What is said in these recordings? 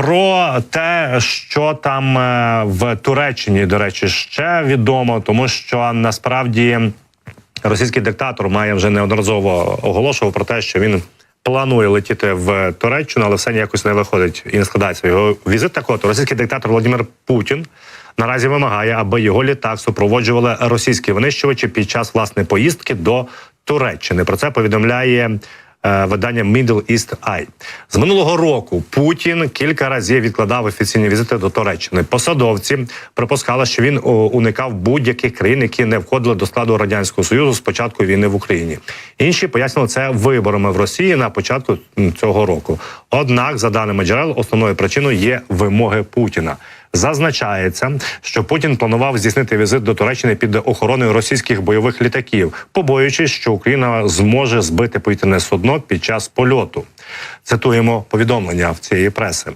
Про те, що там е, в Туреччині, до речі, ще відомо, тому що насправді російський диктатор має вже неодноразово оголошував про те, що він планує летіти в Туреччину, але все ніякось не виходить і не складається. Його візит так от російський диктатор Володимир Путін наразі вимагає, аби його літак супроводжували російські винищувачі під час власної поїздки до Туреччини. Про це повідомляє. Е, Видання Middle East Eye. з минулого року Путін кілька разів відкладав офіційні візити до Туреччини. Посадовці припускали, що він уникав будь-яких країн, які не входили до складу радянського союзу з початку війни в Україні. Інші пояснили це виборами в Росії на початку цього року. Однак, за даними джерел, основною причиною є вимоги Путіна. Зазначається, що Путін планував здійснити візит до Туреччини під охороною російських бойових літаків, побоюючись, що Україна зможе збити повітряне судно під час польоту. Цитуємо повідомлення в цієї преси.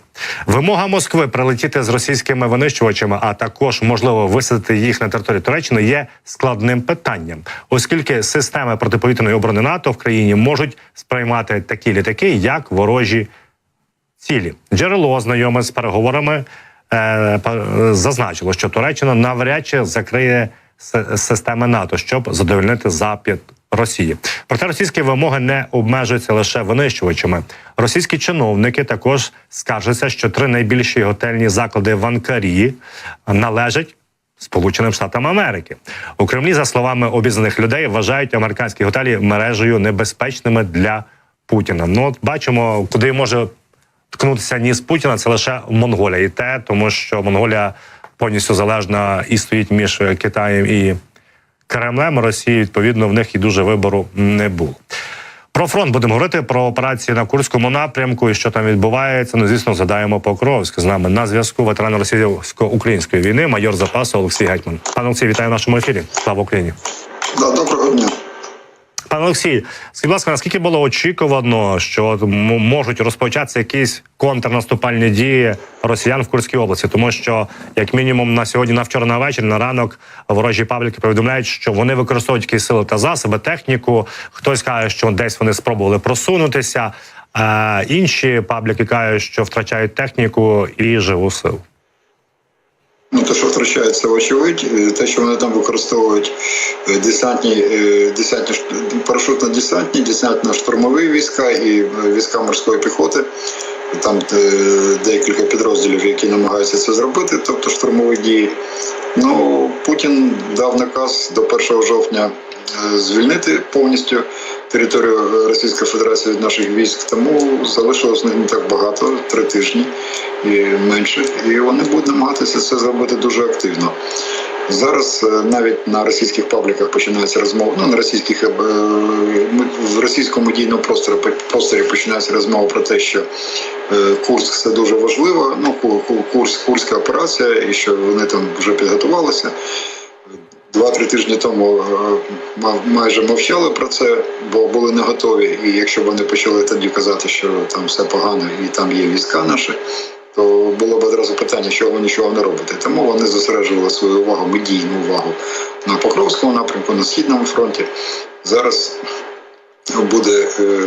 Вимога Москви прилетіти з російськими винищувачами, а також можливо висадити їх на території Туреччини, є складним питанням, оскільки системи протиповітряної оборони НАТО в країні можуть сприймати такі літаки як ворожі цілі. Джерело знайоме з переговорами зазначило, що Туреччина навряд чи закриє системи НАТО, щоб задовольнити запит Росії. Проте російські вимоги не обмежуються лише винищувачами. Російські чиновники також скаржаться, що три найбільші готельні заклади в Анкарі належать. Сполученим Штатам Америки у Кремлі, за словами обізнаних людей, вважають американські готелі мережею небезпечними для Путіна. Ну от бачимо, куди може ткнутися ніс Путіна, це лише Монголія, і те, тому що Монголія повністю залежна і стоїть між Китаєм і Кремлем. Росії відповідно в них і дуже вибору не було. Про фронт будемо говорити про операції на Курському напрямку і що там відбувається. Ну, звісно, згадаємо Покровськ. З нами на зв'язку ветеран російсько-української війни, майор запасу Олексій Гетьман. Пане Олексій, вітаю в нашому ефірі. Слава Україні. Да, доброго дня. Пане Олексій, скажіть, будь ласка, наскільки було очікувано, що можуть розпочатися якісь контрнаступальні дії росіян в Курській області? Тому що, як мінімум, на сьогодні, на вчора на вечір, на ранок ворожі пабліки повідомляють, що вони використовують якісь сили та засоби, техніку. Хтось каже, що десь вони спробували просунутися. А інші пабліки кажуть, що втрачають техніку і живу силу. Ну, те, що втрачається, вочевидь, Е, те, що вони там використовують е, десантні, е, десантні парашютно-десантні, десантно-штурмові війська і війська морської піхоти. Там декілька підрозділів, які намагаються це зробити, тобто штурмові дії. Ну, Путін дав наказ до 1 жовтня звільнити повністю територію е, Російської Федерації від наших військ, тому залишилось не так багато, три тижні і менше. І вони будуть намагатися це зробити дуже активно. Зараз е, навіть на російських пабліках починаються розмови. Ну на російських е, в російському медійному просторі просторі починаються розмови про те, що е, Курск це дуже важливо. Ну Ку- Ку- Курс, Курська операція, і що вони там вже підготувалися. Два-три тижні тому е, майже мовчали про це, бо були не готові. І якщо б вони почали тоді казати, що там все погано і там є війська наші, то було б одразу питання, що ви нічого не робите. Тому вони зосереджували свою увагу, медійну увагу на Покровському напрямку, на східному фронті. Зараз буде е,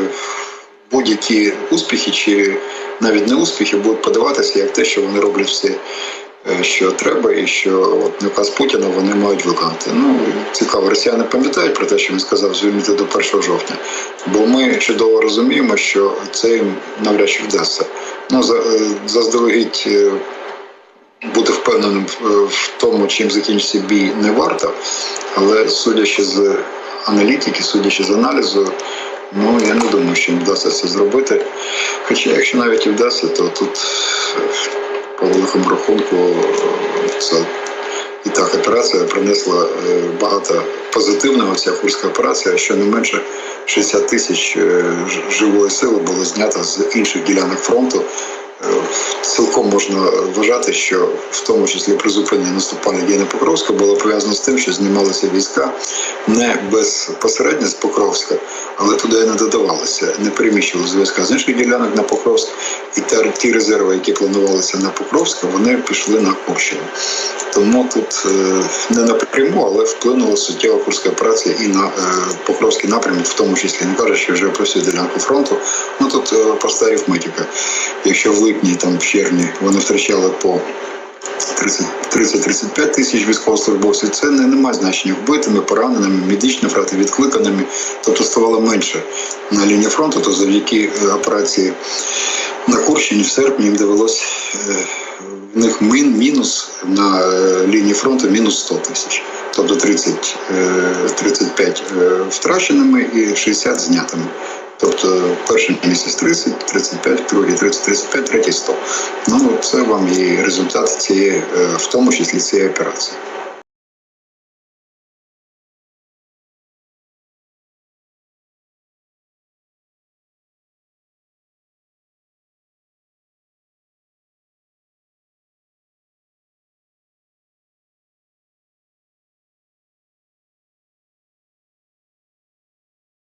будь-які успіхи чи навіть не успіхи будуть подаватися як те, що вони роблять все, е, що треба, і що от наказ Путіна вони мають виконати. Ну цікаво, росіяни пам'ятають про те, що він сказав звільнити до 1 жовтня, бо ми чудово розуміємо, що це їм навряд чи вдасться. Ну е, заздалегідь. е, Бути впевненим в- тому, чим закінчиться бій, не варто, але судячи з аналітики, судячи з аналізу, ну я не думаю, що їм вдасться це зробити. Хоча, якщо навіть і вдасться, то тут е, по великому рахунку це і так операція принесла е, багато позитивного. Ця курська операція, що не менше 60 тисяч е, живої сили було знято з інших ділянок фронту. Е, Цілком можна вважати, що в тому числі призупинення наступальних дій на Покровська було пов'язано з тим, що знімалися війська не безпосередньо з Покровська, але туди не додавалися, не переміщували війська з інших ділянок на Покровськ, і ті резерви, які планувалися на Покровська, вони пішли на Курщину. Тому тут е, не напряму, але вплинула суттєва курська операція і на е, Покровський напрямок, в тому числі не кажучи вже про всю ділянку фронту. Ну тут е, проста арифметика. Якщо в липні, там в червні вони втрачали по 30-35 тисяч військовослужбовців. Це не, не значення вбитими, пораненими, медичні втрати відкликаними. Тобто ставало менше на лінії фронту, то завдяки операції на Курщині в серпні їм довелось е, в них мін, мінус на е, лінії фронту мінус 100 тисяч. Тобто 30, е, 35 е, втраченими і 60 знятими. Тобто перший місяць 30, 35, другий 30, 35, третій 100. Ну, це вам і результат цієї, е, в тому числі цієї операції.